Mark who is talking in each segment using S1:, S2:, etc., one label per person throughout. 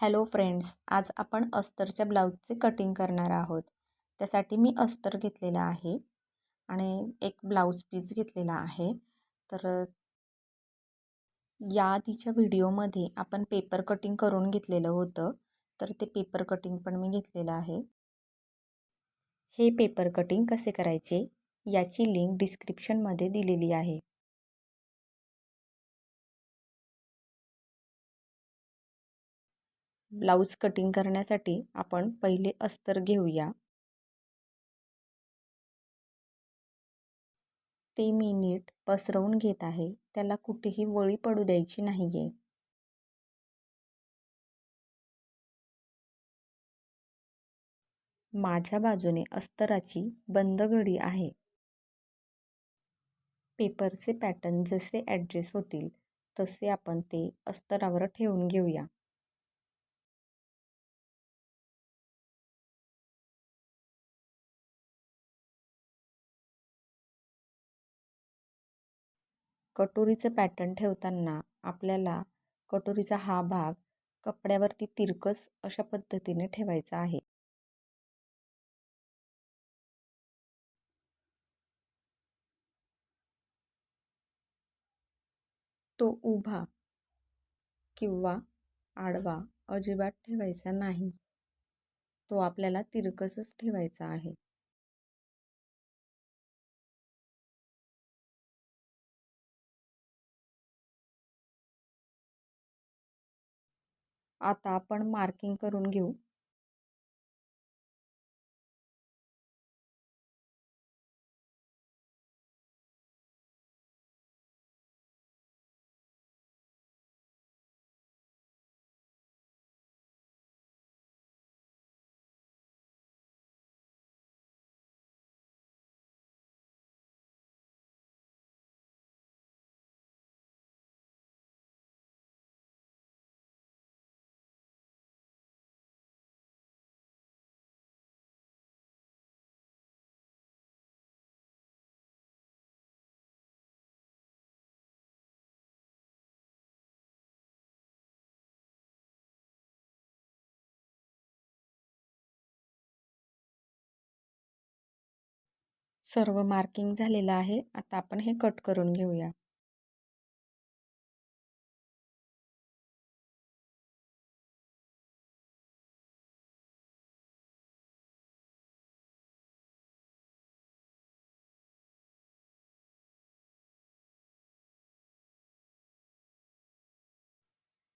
S1: Hello friends आज आपण अस्तरच्या ब्लाऊजचे cutting करणार आहोत. त्यासाठी मी अस्तर घेतलेला आहे आणि एक ब्लाऊज पीस घेतलेला आहे. तर या आधीच्या व्हिडिओमध्ये आपण पेपर कटिंग करून घेतलेलं होतं. तर ते पेपर कटिंग पण मी घेतलेलं आहे. हे पेपर कटिंग कसे करायचे याची लिंक डिस्क्रिप्शनमध्ये दिलेली आहे. ब्लाऊज कटिंग करण्यासाठी आपण पहिले अस्तर घेऊया. ते मी नीट पसरवून घेत आहे. त्याला कुठेही वळी पडू द्यायची नाही आहे माझ्या बाजूने अस्तराची बंद घडी आहे. पेपरचे पॅटर्न जसे ॲडजस्ट होतील तसे आपण ते अस्तरावर ठेवून घेऊया. कटोरीचं पॅटर्न ठेवताना आपल्याला कटोरीचा हा भाग कपड्यावरती तिरकस अशा पद्धतीने ठेवायचा आहे. तो उभा किंवा आडवा अजिबात ठेवायचा नाही. तो आपल्याला तिरकसच ठेवायचा आहे. आता आपण मार्किंग करून घेऊ. सर्व मार्किंग झालेलं आहे. आता आपण हे कट करून घेऊया.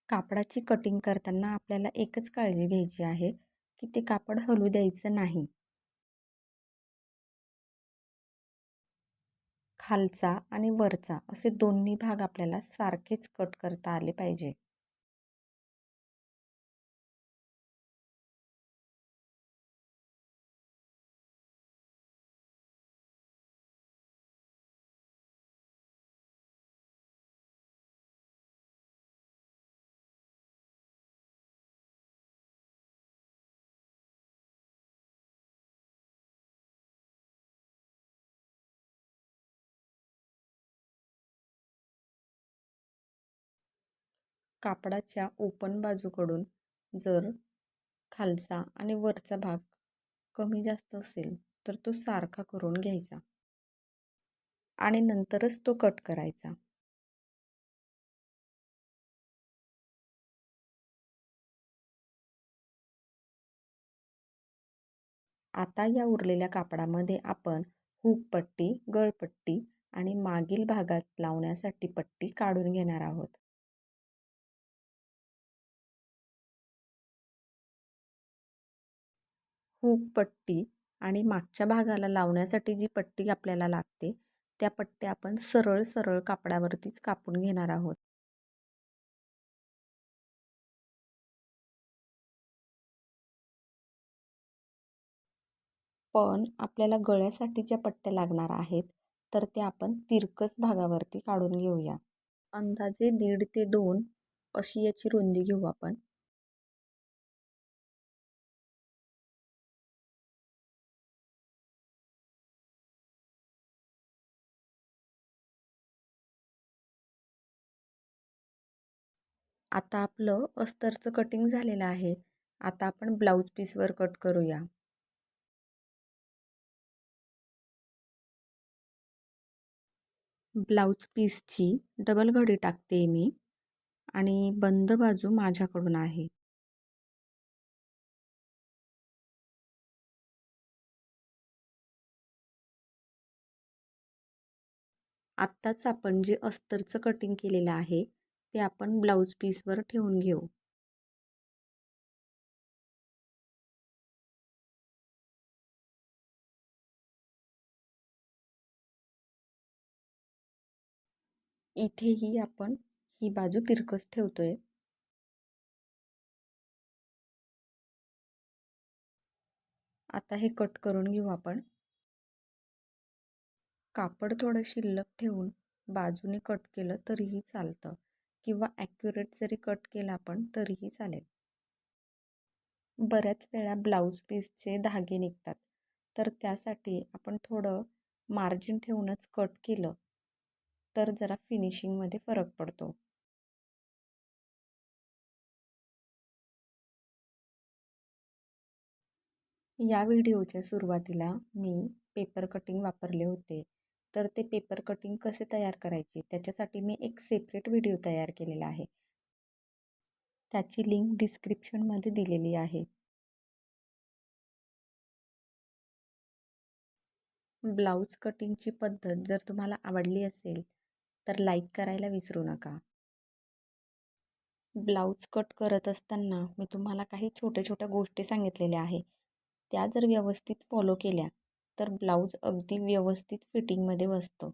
S1: कापडाची कटिंग करताना आपल्याला एकच काळजी घ्यायची आहे की ते कापड हलू द्यायचं नाही. खालचा आणि वरचा असे दोन्ही भाग आपल्याला सारखेच कट करता आले पाहिजे. कापडाच्या ओपन बाजूकडून जर खालचा आणि वरचा भाग कमी जास्त असेल तर तो सारखा करून घ्यायचा. आणि नंतरच तो कट करायचा. आता या उरलेल्या कापडामध्ये आपण हुक पट्टी गळपट्टी आणि मागील भागात लावण्यासाठी पट्टी काढून घेणार आहोत. हूक पट्टी आणि मागच्या भागाला लावण्यासाठी जी पट्टी आपल्याला लागते त्या पट्ट्या आपण सरळ सरळ कापडावरतीच कापून घेणार आहोत. पण आपल्याला गळ्यासाठी ज्या पट्ट्या लागणार आहेत तर त्या आपण तिरकस भागावरती काढून घेऊया. अंदाजे दीड ते दोन अशी याची रुंदी घेऊ आपण. आता आपलं अस्तरचं कटिंग झालेलं आहे. आता आपण ब्लाऊज पीसवर कट करूया. ब्लाऊज पीसची डबल घडी टाकते मी आणि बंद बाजू माझ्याकडून आहे. आत्ताच आपण जे अस्तरचं कटिंग केलेलं आहे ते आपण ब्लाऊज पीसवर ठेवून घेऊ. इथेही आपण ही बाजू तिरकस ठेवतोय. आता हे कट करून घेऊ आपण. कापड थोडं शिल्लक ठेवून बाजूने कट केलं तरीही चालतं. किंवा ॲक्युरेट जरी कट केला आपण तरीही चालेल. बऱ्याच वेळा ब्लाऊज पीसचे धागे निघतात. तर त्यासाठी आपण थोडं मार्जिन ठेवूनच कट केलं तर जरा फिनिशिंगमध्ये फरक पडतो. या व्हिडिओच्या सुरुवातीला मी पेपर कटिंग वापरले होते. तर ते पेपर कटिंग कसे तयार करायचे? त्याच्यासाठी मी एक सेपरेट व्हिडिओ तयार केलेला आहे. त्याची लिंक डिस्क्रिप्शनमध्ये दिलेली आहे. ब्लाऊज कटिंगची पद्धत जर तुम्हाला आवडली असेल तर लाईक करायला विसरू नका. ब्लाऊज कट करत असताना मी तुम्हाला काही छोट्या छोट्या गोष्टी सांगितलेल्या आहे. त्या जर व्यवस्थित फॉलो केल्या तर ब्लाऊज अगदी व्यवस्थित फिटिंगमध्ये बसतो.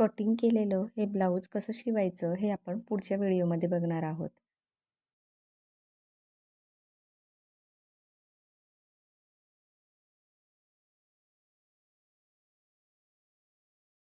S1: कटिंग केलेलं हे ब्लाऊज कसं शिवायचं हे आपण पुढच्या व्हिडिओमध्ये बघणार आहोत.